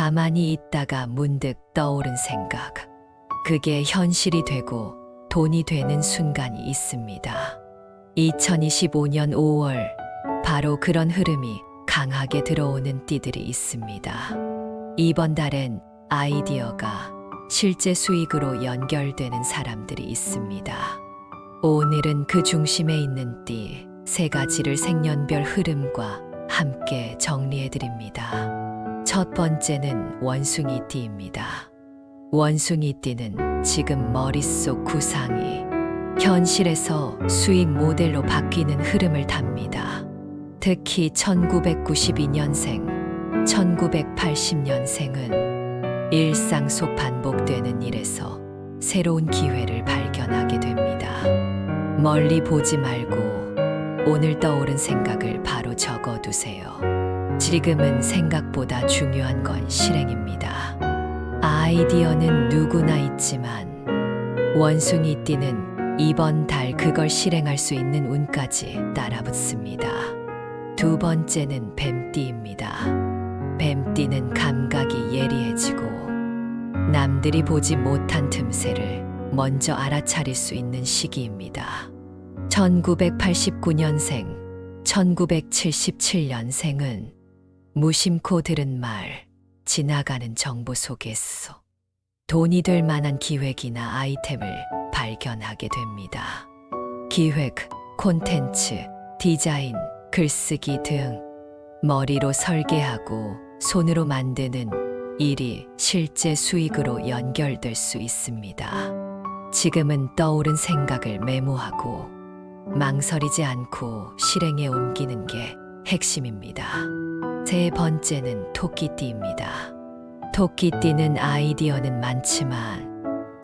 가만히 있다가 문득 떠오른 생각. 그게 현실이 되고 돈이 되는 순간이 있습니다. 2025년 5월, 바로 그런 흐름이 강하게 들어오는 띠들이 있습니다. 이번 달엔 아이디어가 실제 수익으로 연결되는 사람들이 있습니다. 오늘은 그 중심에 있는 띠 세 가지를 생년별 흐름과 함께 정리해 드립니다. 첫 번째는 원숭이 띠입니다. 원숭이 띠는 지금 머릿속 구상이 현실에서 수익 모델로 바뀌는 흐름을 답니다. 특히 1992년생, 1980년생은 일상 속 반복되는 일에서 새로운 기회를 발견하게 됩니다. 멀리 보지 말고 오늘 떠오른 생각을 바로 적어 두세요. 지금은 생각보다 중요한 건 실행입니다. 아이디어는 누구나 있지만 원숭이 띠는 이번 달 그걸 실행할 수 있는 운까지 따라붙습니다. 두 번째는 뱀띠입니다. 뱀띠는 감각이 예리해지고 남들이 보지 못한 틈새를 먼저 알아차릴 수 있는 시기입니다. 1989년생, 1977년생은 무심코 들은 말, 지나가는 정보 속에서 돈이 될 만한 기획이나 아이템을 발견하게 됩니다. 기획, 콘텐츠, 디자인, 글쓰기 등 머리로 설계하고 손으로 만드는 일이 실제 수익으로 연결될 수 있습니다. 지금은 떠오른 생각을 메모하고 망설이지 않고 실행에 옮기는 게 핵심입니다. 세 번째는 토끼띠입니다. 토끼띠는 아이디어는 많지만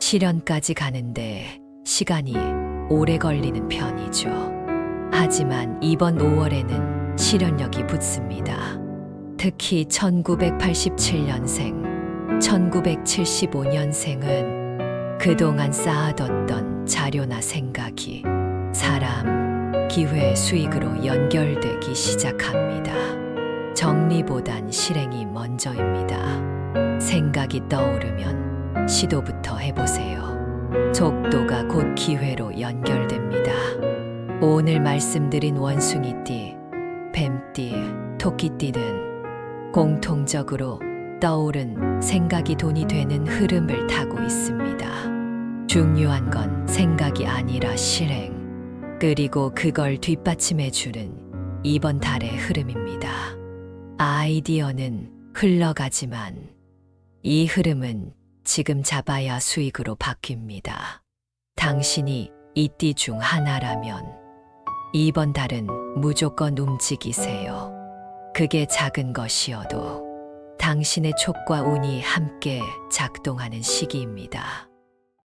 실현까지 가는데 시간이 오래 걸리는 편이죠. 하지만 이번 5월에는 실현력이 붙습니다. 특히 1987년생, 1975년생은 그동안 쌓아뒀던 자료나 생각이 사람, 기회, 수익으로 연결되기 시작합니다. 정리보단 실행이 먼저입니다. 생각이 떠오르면 시도부터 해보세요. 속도가 곧 기회로 연결됩니다. 오늘 말씀드린 원숭이띠, 뱀띠, 토끼띠는 공통적으로 떠오른 생각이 돈이 되는 흐름을 타고 있습니다. 중요한 건 생각이 아니라 실행, 그리고 그걸 뒷받침해주는 이번 달의 흐름입니다. 아이디어는 흘러가지만 이 흐름은 지금 잡아야 수익으로 바뀝니다. 당신이 이 띠 중 하나라면 이번 달은 무조건 움직이세요. 그게 작은 것이어도 당신의 촉과 운이 함께 작동하는 시기입니다.